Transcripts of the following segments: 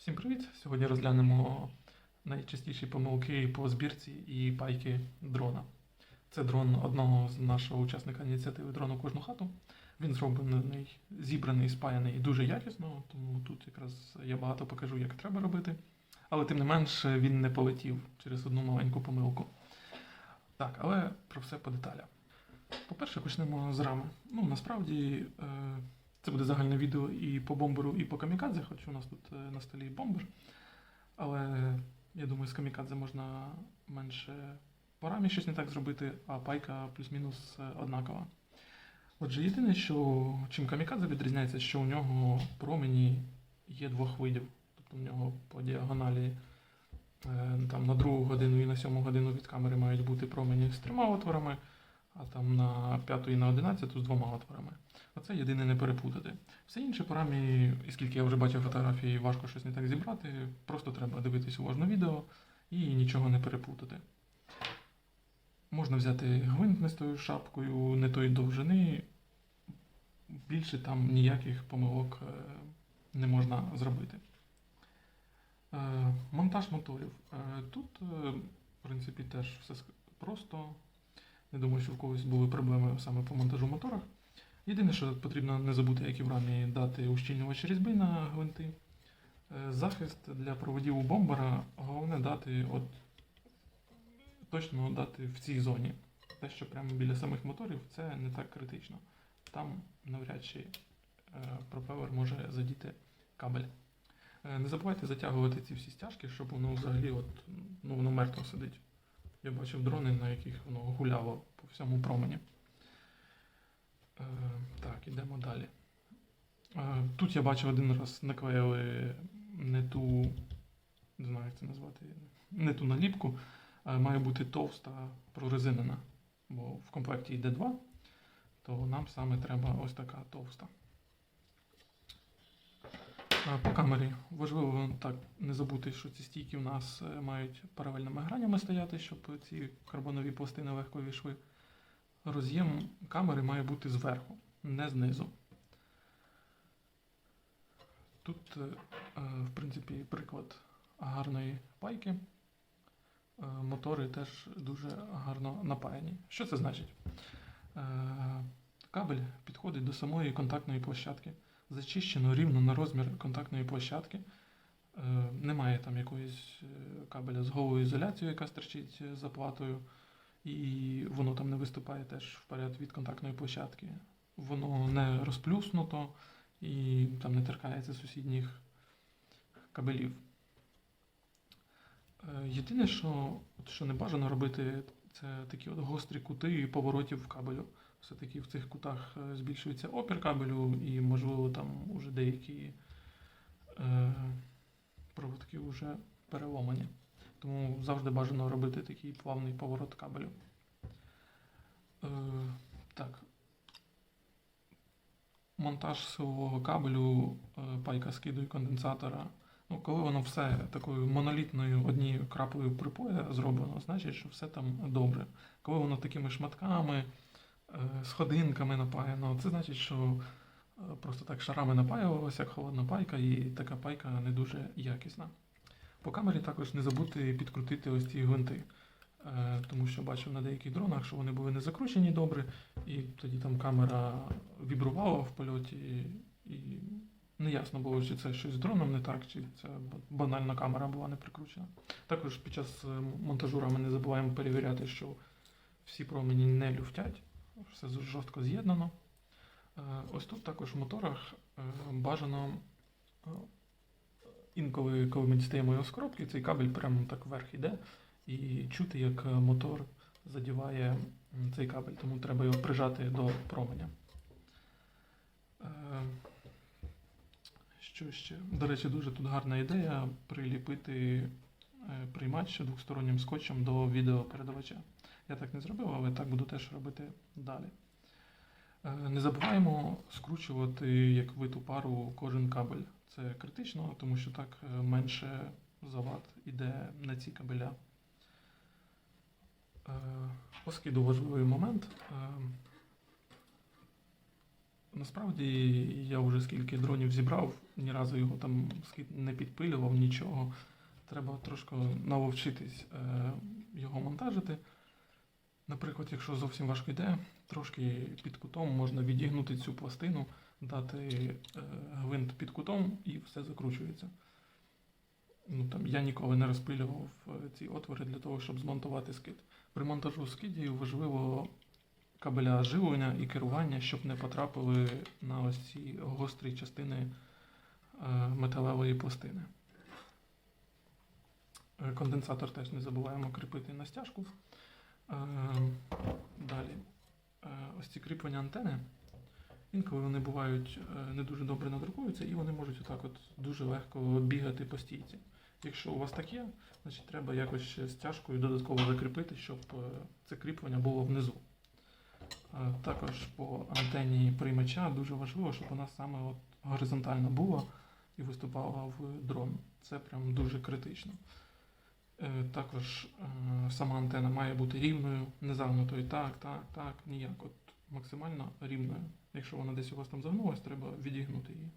Всім привіт! Сьогодні розглянемо найчастіші помилки по збірці і пайки дрона. Це дрон одного з нашого учасника ініціативи Дрон у кожну хату. Він зроблений, зібраний, спаяний дуже якісно, тому тут якраз я багато покажу, як треба робити. Але тим не менш він не полетів через одну маленьку помилку. Так, але про все по деталях. По-перше, почнемо з рами. Ну, насправді, е, це буде загальне відео і по бомберу, і по камікадзе, хоч у нас тут е, на столі бомбер. Але я думаю, з камікадзе можна менше по рамі щось не так зробити, а пайка плюс-мінус е, однакова. Отже, єдине, що чим камікадзе відрізняється, що у нього промені є двох видів. Тобто в нього по діагоналі е, там, на другу годину і на сьому годину від камери мають бути промені з трьома отворами, а там на п'яту і на одинадцяту з двома отворами. Оце єдине не перепутати. Все інше по рамі, і скільки я вже бачив фотографії, важко щось не так зібрати. Просто треба дивитись уважно відео і нічого не перепутати. Можна взяти гвинт не з тою шапкою, не тої довжини. Більше там ніяких помилок е, не можна зробити. Е, Монтаж моторів. Е, Тут, в принципі, теж все просто. Не думаю, що в когось були проблеми саме по монтажу моторах. Єдине, що потрібно не забути, як і в рамі, дати ущільнювач різьби на гвинти. Е, Захист для проводів у бомбера головне дати от, точно дати в цій зоні. Те, що прямо біля самих моторів, це не так критично. Там навряд чи е, пропелер може задіти кабель. Е, Не забувайте затягувати ці всі стяжки, щоб воно взагалі от, ну, воно мертво сидить. Я бачив дрони, на яких воно гуляло по всьому промені. Е, так, ідемо далі. Е, тут я бачив один раз наклеїли не ту, не знаю, як це назвати, не ту наліпку, а має бути товста прорезинена. Бо в комплекті йде два, то нам саме треба ось така товста. По камері важливо так не забути, що ці стійки у нас е, мають паралельними гранями стояти, щоб ці карбонові пластини легко війшли. Роз'єм камери має бути зверху, не знизу. Тут, е, е, в принципі, приклад гарної пайки. Мотори теж дуже гарно напаяні. Що це значить? Кабель підходить до самої контактної площадки. Зачищено рівно на розмір контактної площадки. Е, Немає там якоїсь е, кабеля з голою ізоляцією, яка стерчить е, за платою, і воно там не виступає теж вперед від контактної площадки. Воно не розплюснуто і там не торкається сусідніх кабелів. Єдине, що, що не бажано робити, це такі от гострі кути поворотів кабелю. Все-таки в цих кутах е, збільшується опір кабелю, і, можливо, там уже деякі е, проводки вже переломані. Тому завжди бажано робити такий плавний поворот кабелю. Е, так. Монтаж силового кабелю, е, пайка скиду і конденсатора. Ну, коли воно все такою монолітною однією краплею припоя зроблено, значить, що все там добре. Коли воно такими шматками, сходинками напаяно, це значить, що е, просто так шарами напаювалося, як холодна пайка, і така пайка не дуже якісна. По камері також не забути підкрутити ось ці гвинти. Е, Тому що бачив на деяких дронах, що вони були не закручені добре, і тоді там камера вібрувала в польоті, і неясно було, чи це щось з дроном не так, чи це банальна камера була не прикручена. Також під час е, монтажу рами не забуваємо перевіряти, що всі промені не люфтять, все жорстко з'єднано. Е, Ось тут також в моторах е, бажано е, інколи, коли ми дістаємо його з коробки, цей кабель прямо так вверх іде, і чути, як мотор задіває цей кабель, тому треба його прижати до променя. Що ще? До речі, дуже тут гарна ідея приліпити приймач двостороннім скотчем до відеопередавача. Я так не зробив, але так буду теж робити далі. Е, Не забуваємо скручувати як виту пару кожен кабель. Це критично, тому що так е, менше завад іде на ці кабеля. Е, По важливий момент. Е, Насправді я вже скільки дронів зібрав, ні разу його там не підпилював, нічого. Треба трошки навчитись е, його монтажити. Наприклад, якщо зовсім важко йде, трошки під кутом можна відігнути цю пластину, дати е, гвинт під кутом і все закручується. Ну, там, я ніколи не розпилював е, ці отвори для того, щоб змонтувати скид. При монтажу скидів важливо кабеля живлення і керування, щоб не потрапили на ось ці гострі частини металевої пластини. Конденсатор теж не забуваємо кріпити на стяжку. Е, Далі. Е, Ось ці кріплення антени. Інколи вони бувають е, не дуже добре надрукуються, і вони можуть отак от дуже легко бігати по стійці. Якщо у вас так є, значить треба якось ще стяжкою додатково закріпити, щоб це кріплення було внизу. Також по антенні приймача дуже важливо, щоб вона саме от горизонтально була і виступала в дрон. Це прям дуже критично. Е, Також е, сама антена має бути рівною, не загнутою так, так, так, ніяк. От максимально рівною. Якщо вона десь у вас там загнулась, треба відігнути її.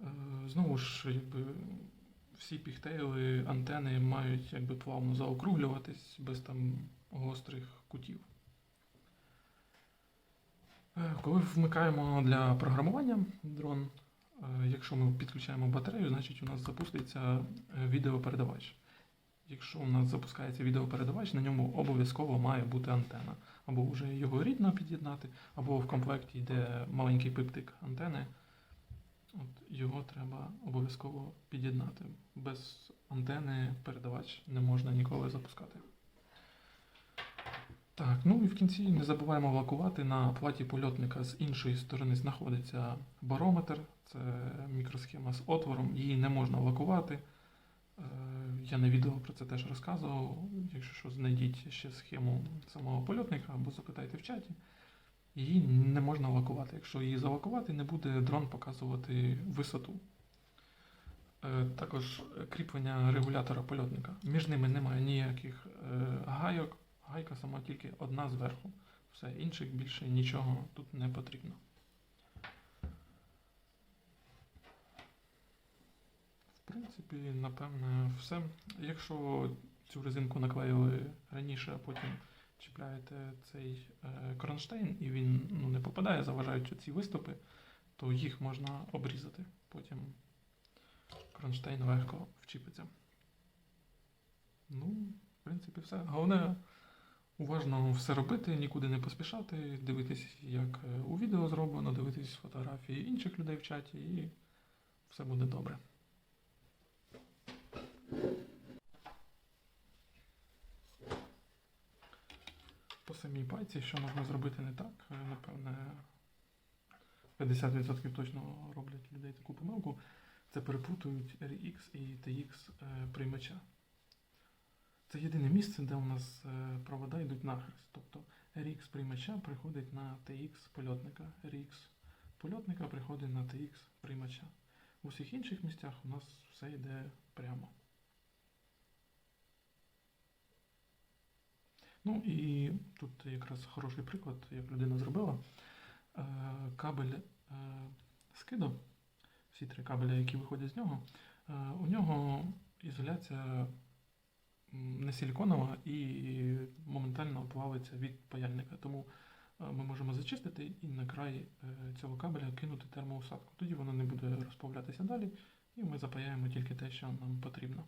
Е, Знову ж, якби всі піхтейли, антени мають якби плавно заокруглюватись без там гострих кутів. Коли вмикаємо для програмування дрон, якщо ми підключаємо батарею, значить у нас запуститься е, відеопередавач. Якщо у нас запускається відеопередавач, на ньому обов'язково має бути антена. Або вже його рідно під'єднати, або в комплекті йде маленький пиптик антени. От його треба обов'язково під'єднати. Без антени передавач не можна ніколи запускати. Так, ну і в кінці не забуваємо лакувати. На платі польотника з іншої сторони знаходиться барометр, це мікросхема з отвором, її не можна лакувати. Е, Я на відео про це теж розказував. Якщо що, знайдіть ще схему самого польотника або запитайте в чаті. Її не можна лакувати. Якщо її залакувати, не буде дрон показувати висоту. Е, Також кріплення регулятора польотника. Між ними немає ніяких е, гайок. Гайка сама тільки одна зверху. Все, інших більше нічого тут не потрібно. Принципі, напевне, все. Якщо цю резинку наклеїли раніше, а потім чіпляєте цей е, кронштейн і він ну, не попадає, заважають ці виступи, то їх можна обрізати. Потім кронштейн легко вчіпиться. Ну, в принципі, все. Головне уважно все робити, нікуди не поспішати, дивитись, як е, у відео зроблено, дивитись фотографії інших людей в чаті, і все буде добре. Самій пайці, що можна зробити не так, е, напевне, 50% точно роблять людей таку помилку. Це переплутують RX і TX е, приймача. Це єдине місце, де у нас е, провода йдуть нахрест. Тобто RX приймача приходить на TX польотника, RX польотника приходить на TX приймача. У всіх інших місцях у нас все йде прямо. Ну і тут якраз хороший приклад, як людина зробила. Е, Кабель е, скиду, всі три кабеля, які виходять з нього, е, у нього ізоляція не силіконова і моментально плавиться від паяльника. Тому ми можемо зачистити і на край цього кабеля кинути термоусадку. Тоді воно не буде розплавлятися далі, і ми запаяємо тільки те, що нам потрібно.